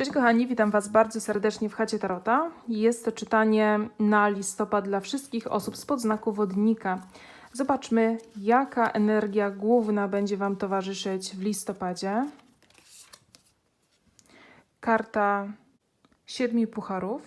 Cześć kochani, witam Was bardzo serdecznie w chacie Tarota. Jest to czytanie na listopad dla wszystkich osób spod znaku wodnika. Zobaczmy, jaka energia główna będzie Wam towarzyszyć w listopadzie. Karta siedmiu pucharów.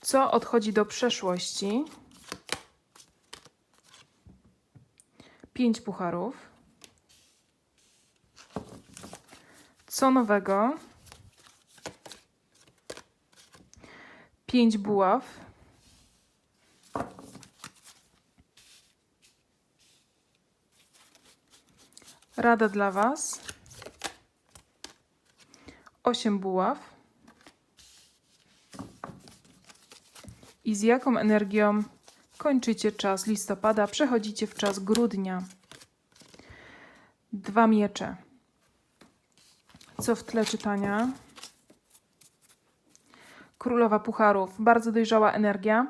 Co odchodzi do przeszłości? Pięć pucharów. Co nowego? Pięć buław. Rada dla Was. Osiem buław. I z jaką energią kończycie czas listopada, przechodzicie w czas grudnia? Dwa miecze. Co w tle czytania? Królowa Pucharów. Bardzo dojrzała energia.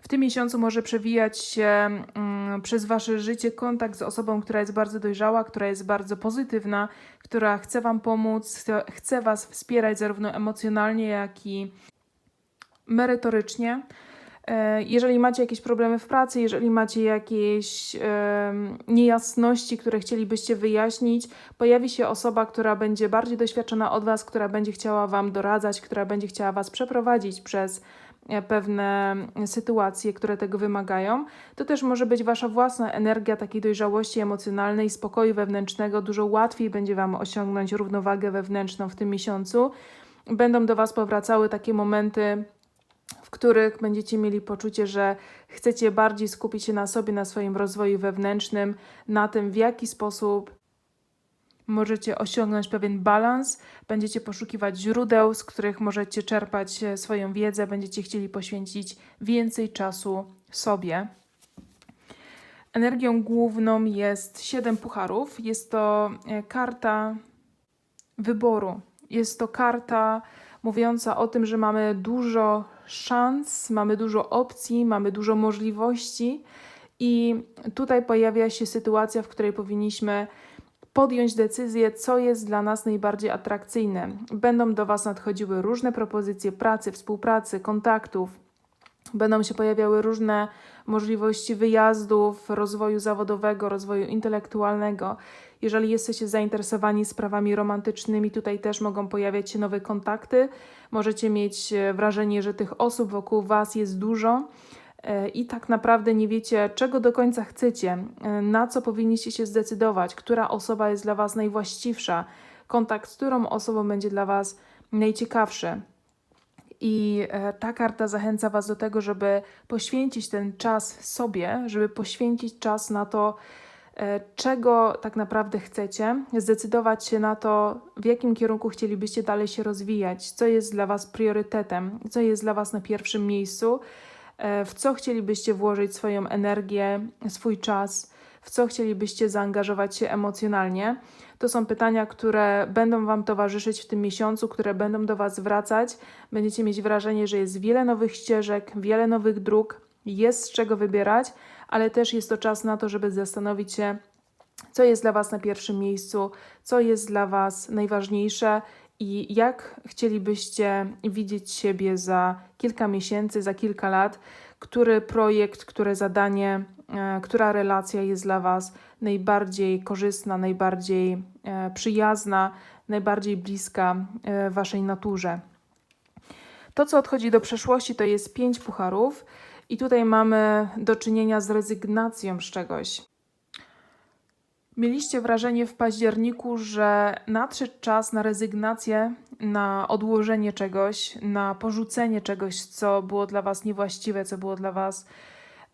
W tym miesiącu może przewijać się mm, przez Wasze życie kontakt z osobą, która jest bardzo dojrzała, która jest bardzo pozytywna, która chce Wam pomóc, chce, chce Was wspierać zarówno emocjonalnie, jak i merytorycznie. E, Jeżeli macie jakieś problemy w pracy, jeżeli macie jakieś niejasności, które chcielibyście wyjaśnić, pojawi się osoba, która będzie bardziej doświadczona od Was, która będzie chciała Wam doradzać, która będzie chciała Was przeprowadzić przez e, pewne sytuacje, które tego wymagają. To też może być Wasza własna energia takiej dojrzałości emocjonalnej, spokoju wewnętrznego. Dużo łatwiej będzie Wam osiągnąć równowagę wewnętrzną w tym miesiącu. Będą do Was powracały takie momenty, w których będziecie mieli poczucie, że chcecie bardziej skupić się na sobie, na swoim rozwoju wewnętrznym, na tym, w jaki sposób możecie osiągnąć pewien balans, będziecie poszukiwać źródeł, z których możecie czerpać e, swoją wiedzę, będziecie chcieli poświęcić więcej czasu sobie. Energią główną jest siedem pucharów. Jest to e, karta wyboru. Jest to karta mówiąca o tym, że mamy dużo szans, mamy dużo opcji, mamy dużo możliwości, i tutaj pojawia się sytuacja, w której powinniśmy podjąć decyzję, co jest dla nas najbardziej atrakcyjne. Będą do Was nadchodziły różne propozycje pracy, współpracy, kontaktów, będą się pojawiały różne możliwości wyjazdów, rozwoju zawodowego, rozwoju intelektualnego. Jeżeli jesteście zainteresowani sprawami romantycznymi, tutaj też mogą pojawiać się nowe kontakty. Możecie mieć e, wrażenie, że tych osób wokół Was jest dużo e, i tak naprawdę nie wiecie, czego do końca chcecie, e, na co powinniście się zdecydować, która osoba jest dla Was najwłaściwsza, kontakt z którą osobą będzie dla Was najciekawszy. I e, ta karta zachęca Was do tego, żeby poświęcić ten czas sobie, żeby poświęcić czas na to, e, czego tak naprawdę chcecie, zdecydować się na to, w jakim kierunku chcielibyście dalej się rozwijać, co jest dla Was priorytetem, co jest dla Was na pierwszym miejscu, e, w co chcielibyście włożyć swoją energię, swój czas, w co chcielibyście zaangażować się emocjonalnie. To są pytania, które będą Wam towarzyszyć w tym miesiącu, które będą do Was wracać. Będziecie mieć wrażenie, że jest wiele nowych ścieżek, wiele nowych dróg, jest z czego wybierać, ale też jest to czas na to, żeby zastanowić się, co jest dla Was na pierwszym miejscu, co jest dla Was najważniejsze i jak chcielibyście widzieć siebie za kilka miesięcy, za kilka lat, który projekt, które zadanie, e, która relacja jest dla Was najbardziej korzystna, najbardziej e, przyjazna, najbardziej bliska e, Waszej naturze. To, co odchodzi do przeszłości, to jest pięć pucharów, i tutaj mamy do czynienia z rezygnacją z czegoś. Mieliście wrażenie w październiku, że nadszedł czas na rezygnację, na odłożenie czegoś, na porzucenie czegoś, co było dla Was niewłaściwe, co było dla Was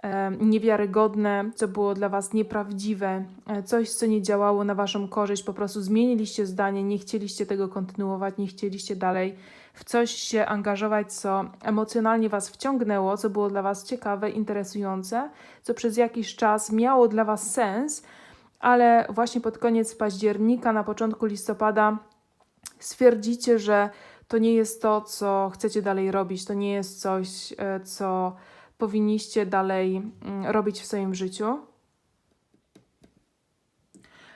e, niewiarygodne, co było dla Was nieprawdziwe, e, coś, co nie działało na Waszą korzyść. Po prostu zmieniliście zdanie, nie chcieliście tego kontynuować, nie chcieliście dalej w coś się angażować, co emocjonalnie Was wciągnęło, co było dla Was ciekawe, interesujące, co przez jakiś czas miało dla Was sens ale właśnie pod koniec października, na początku listopada stwierdzicie, że to nie jest to, co chcecie dalej robić, to nie jest coś, e, co powinniście dalej mm, robić w swoim życiu.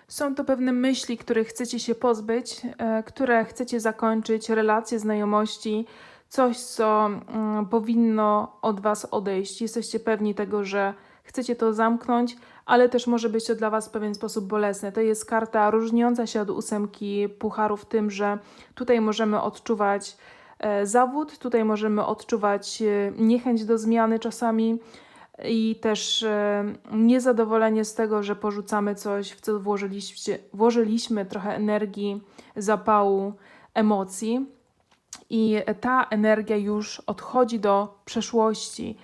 Są to pewne myśli, których chcecie się pozbyć, e, które chcecie zakończyć, relacje, znajomości, coś, co mm, powinno od Was odejść. Jesteście pewni tego, że chcecie to zamknąć, ale też może być to dla Was w pewien sposób bolesne. To jest karta różniąca się od ósemki pucharów tym, że tutaj możemy odczuwać e, zawód, tutaj możemy odczuwać e, niechęć do zmiany czasami i też e, niezadowolenie z tego, że porzucamy coś, w co włożyliście, włożyliśmy trochę energii, zapału, emocji. I ta energia już odchodzi do przeszłości.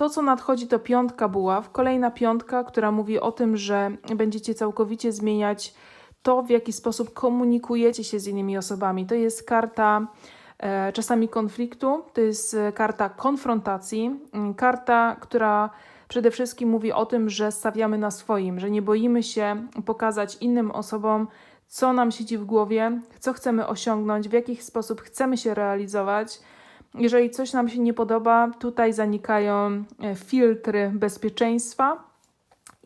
To, co nadchodzi, to piątka buław, kolejna piątka, która mówi o tym, że będziecie całkowicie zmieniać to, w jaki sposób komunikujecie się z innymi osobami. To jest karta e, czasami konfliktu, to jest e, karta konfrontacji, mm, karta, która przede wszystkim mówi o tym, że stawiamy na swoim, że nie boimy się pokazać innym osobom, co nam siedzi w głowie, co chcemy osiągnąć, w jaki sposób chcemy się realizować. Jeżeli coś nam się nie podoba, tutaj zanikają e, filtry bezpieczeństwa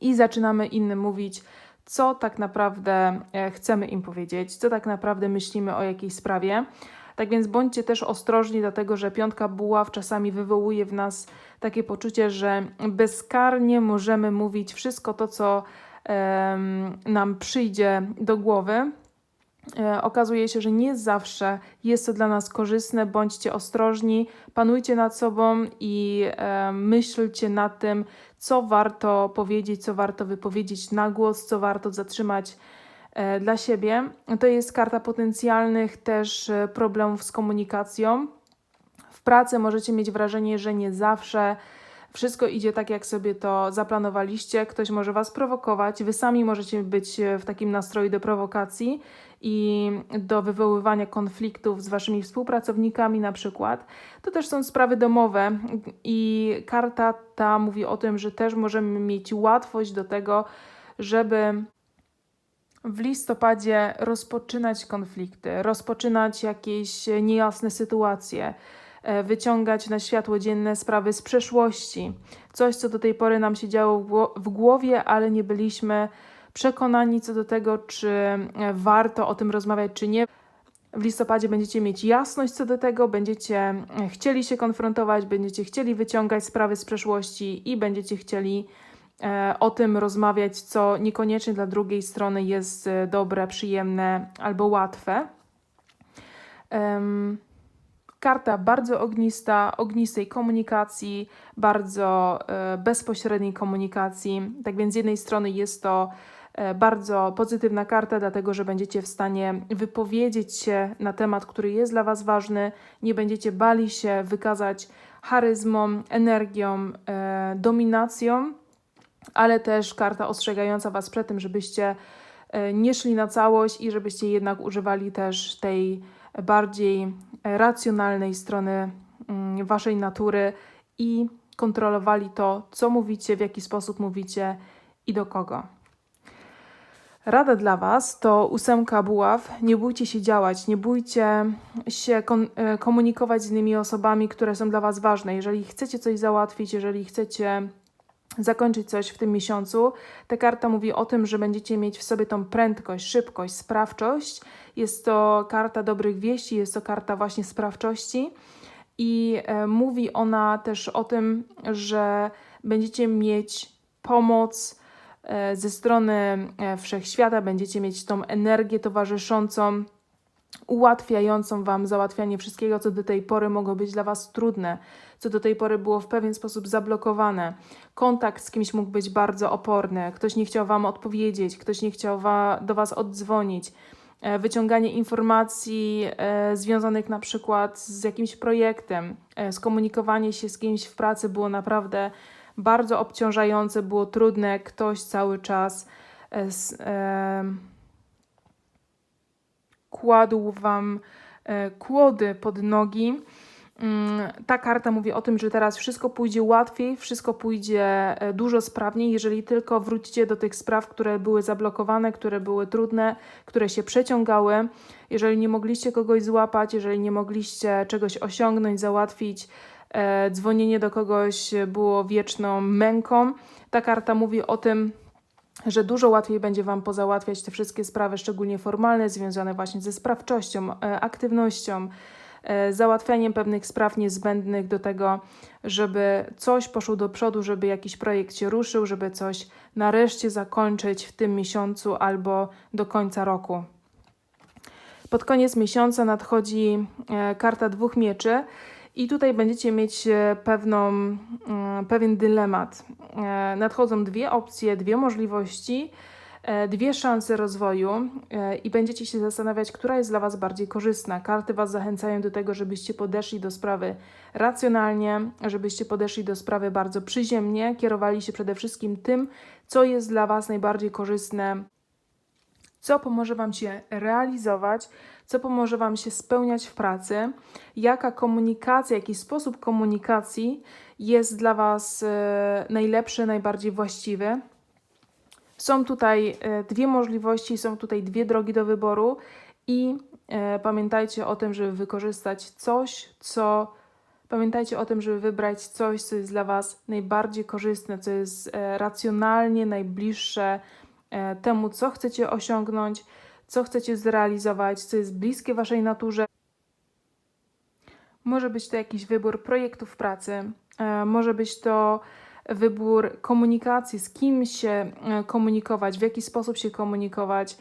i zaczynamy innym mówić, co tak naprawdę e, chcemy im powiedzieć, co tak naprawdę myślimy o jakiejś sprawie. Tak więc bądźcie też ostrożni, dlatego że piątka buław czasami wywołuje w nas takie poczucie, że bezkarnie możemy mówić wszystko to, co nam przyjdzie do głowy. E, okazuje się, że nie zawsze jest to dla nas korzystne. Bądźcie ostrożni, panujcie nad sobą i myślcie nad tym, co warto powiedzieć, co warto wypowiedzieć na głos, co warto zatrzymać e, dla siebie. To jest karta potencjalnych też e, problemów z komunikacją. W pracy możecie mieć wrażenie, że nie zawsze wszystko idzie tak, jak sobie to zaplanowaliście. Ktoś może Was prowokować, Wy sami możecie być w takim nastroju do prowokacji i do wywoływania konfliktów z Waszymi współpracownikami, na przykład. To też są sprawy domowe, i karta ta mówi o tym, że też możemy mieć łatwość do tego, żeby w listopadzie rozpoczynać konflikty, rozpoczynać jakieś niejasne sytuacje E, wyciągać na światło dzienne sprawy z przeszłości. Coś, co do tej pory nam się działo w głowie, ale nie byliśmy przekonani co do tego, czy e, warto o tym rozmawiać, czy nie. W listopadzie będziecie mieć jasność co do tego, będziecie e, chcieli się konfrontować, będziecie chcieli wyciągać sprawy z przeszłości i będziecie chcieli o tym rozmawiać, co niekoniecznie dla drugiej strony jest dobre, przyjemne albo łatwe. Karta bardzo ognista, ognistej komunikacji, bardzo e, bezpośredniej komunikacji. Tak więc z jednej strony jest to e, bardzo pozytywna karta, dlatego że będziecie w stanie wypowiedzieć się na temat, który jest dla Was ważny, nie będziecie bali się wykazać charyzmą, energią, e, dominacją, ale też karta ostrzegająca Was przed tym, żebyście nie szli na całość i żebyście jednak używali też tej bardziej racjonalnej strony mm, waszej natury i kontrolowali to, co mówicie, w jaki sposób mówicie i do kogo. Rada dla Was to ósemka buław. Nie bójcie się działać, nie bójcie się e, komunikować z innymi osobami, które są dla Was ważne. Jeżeli chcecie coś załatwić, jeżeli chcecie zakończyć coś w tym miesiącu. Ta karta mówi o tym, że będziecie mieć w sobie tą prędkość, szybkość, sprawczość. Jest to karta dobrych wieści, jest to karta właśnie sprawczości. I e, mówi ona też o tym, że będziecie mieć pomoc ze strony e, wszechświata, będziecie mieć tą energię towarzyszącą ułatwiającą Wam załatwianie wszystkiego, co do tej pory mogło być dla Was trudne, co do tej pory było w pewien sposób zablokowane. Kontakt z kimś mógł być bardzo oporny, ktoś nie chciał Wam odpowiedzieć, ktoś nie chciał wa do Was oddzwonić. E, wyciąganie informacji e, związanych na przykład z jakimś projektem, e, skomunikowanie się z kimś w pracy było naprawdę bardzo obciążające, było trudne. Ktoś cały czas. E, e, kładł Wam e, kłody pod nogi. Mm, ta karta mówi o tym, że teraz wszystko pójdzie łatwiej, wszystko pójdzie e, dużo sprawniej, jeżeli tylko wrócicie do tych spraw, które były zablokowane, które były trudne, które się przeciągały. Jeżeli nie mogliście kogoś złapać, jeżeli nie mogliście czegoś osiągnąć, załatwić, dzwonienie do kogoś było wieczną męką. Ta karta mówi o tym, że dużo łatwiej będzie Wam pozałatwiać te wszystkie sprawy, szczególnie formalne, związane właśnie ze sprawczością, e, aktywnością, e, załatwianiem pewnych spraw niezbędnych do tego, żeby coś poszło do przodu, żeby jakiś projekt się ruszył, żeby coś nareszcie zakończyć w tym miesiącu albo do końca roku. Pod koniec miesiąca nadchodzi e, karta dwóch mieczy. I tutaj będziecie mieć e, pewną, mm, pewien dylemat. E, Nadchodzą dwie opcje, dwie możliwości, e, dwie szanse rozwoju i będziecie się zastanawiać, która jest dla Was bardziej korzystna. Karty Was zachęcają do tego, żebyście podeszli do sprawy racjonalnie, żebyście podeszli do sprawy bardzo przyziemnie, kierowali się przede wszystkim tym, co jest dla Was najbardziej korzystne co pomoże Wam się realizować, co pomoże Wam się spełniać w pracy, jaka komunikacja, jaki sposób komunikacji jest dla Was e, najlepszy, najbardziej właściwy. Są tutaj e, dwie możliwości, są tutaj dwie drogi do wyboru i e, pamiętajcie o tym, żeby wykorzystać coś, co. Pamiętajcie o tym, żeby wybrać coś, co jest dla Was najbardziej korzystne, co jest racjonalnie najbliższe temu, co chcecie osiągnąć, co chcecie zrealizować, co jest bliskie Waszej naturze. Może być to jakiś wybór projektów pracy, e, może być to wybór komunikacji, z kim się e, komunikować, w jaki sposób się komunikować,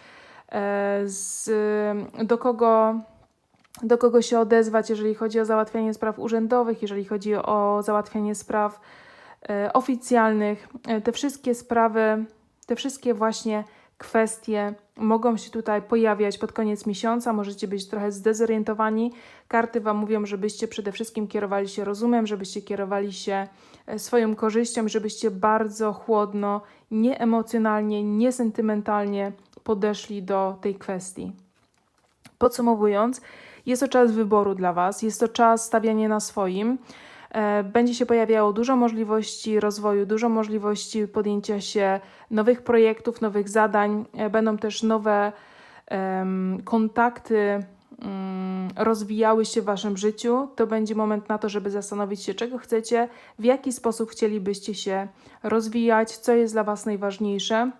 e, z, do kogo do kogo się odezwać, jeżeli chodzi o załatwianie spraw urzędowych, jeżeli chodzi o załatwianie spraw e, oficjalnych. E, te wszystkie sprawy, te wszystkie właśnie kwestie mogą się tutaj pojawiać pod koniec miesiąca. Możecie być trochę zdezorientowani. Karty Wam mówią, żebyście przede wszystkim kierowali się rozumem, żebyście kierowali się e, swoją korzyścią, żebyście bardzo chłodno, nieemocjonalnie, niesentymentalnie podeszli do tej kwestii. Podsumowując, jest to czas wyboru dla Was, jest to czas stawiania na swoim. E, Będzie się pojawiało dużo możliwości rozwoju, dużo możliwości podjęcia się nowych projektów, nowych zadań. E, Będą też nowe kontakty mm, rozwijały się w Waszym życiu. To będzie moment na to, żeby zastanowić się, czego chcecie, w jaki sposób chcielibyście się rozwijać, co jest dla Was najważniejsze.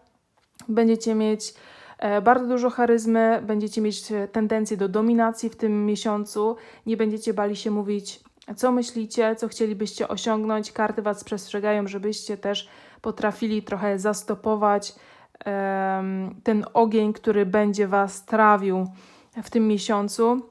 Będziecie mieć e, bardzo dużo charyzmy, będziecie mieć tendencję do dominacji w tym miesiącu, nie będziecie bali się mówić, co myślicie, co chcielibyście osiągnąć. Karty Was przestrzegają, żebyście też potrafili trochę zastopować em, ten ogień, który będzie Was trawił w tym miesiącu.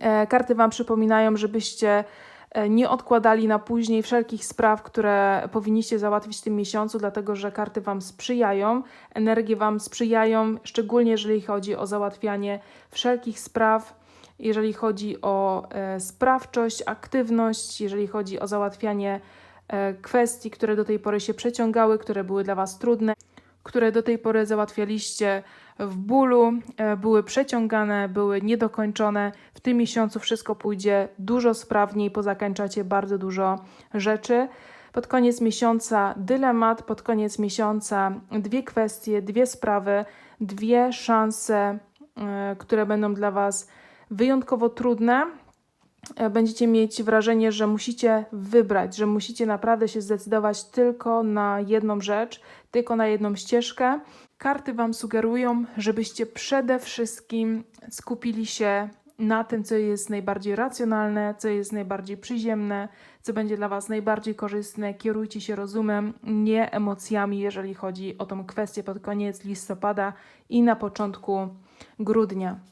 E, Karty Wam przypominają, żebyście e, nie odkładali na później wszelkich spraw, które powinniście załatwić w tym miesiącu, dlatego że karty Wam sprzyjają, energie Wam sprzyjają, szczególnie jeżeli chodzi o załatwianie wszelkich spraw, jeżeli chodzi o e, sprawczość, aktywność, jeżeli chodzi o załatwianie e, kwestii, które do tej pory się przeciągały, które były dla Was trudne, które do tej pory załatwialiście w bólu, e, były przeciągane, były niedokończone. W tym miesiącu wszystko pójdzie dużo sprawniej, pozakańczacie bardzo dużo rzeczy. Pod koniec miesiąca dylemat, pod koniec miesiąca dwie kwestie, dwie sprawy, dwie szanse, które będą dla Was wyjątkowo trudne. E, Będziecie mieć wrażenie, że musicie wybrać, że musicie naprawdę się zdecydować tylko na jedną rzecz, tylko na jedną ścieżkę. Karty Wam sugerują, żebyście przede wszystkim skupili się na tym, co jest najbardziej racjonalne, co jest najbardziej przyziemne, co będzie dla Was najbardziej korzystne. Kierujcie się rozumem, nie emocjami, jeżeli chodzi o tą kwestię pod koniec listopada i na początku grudnia.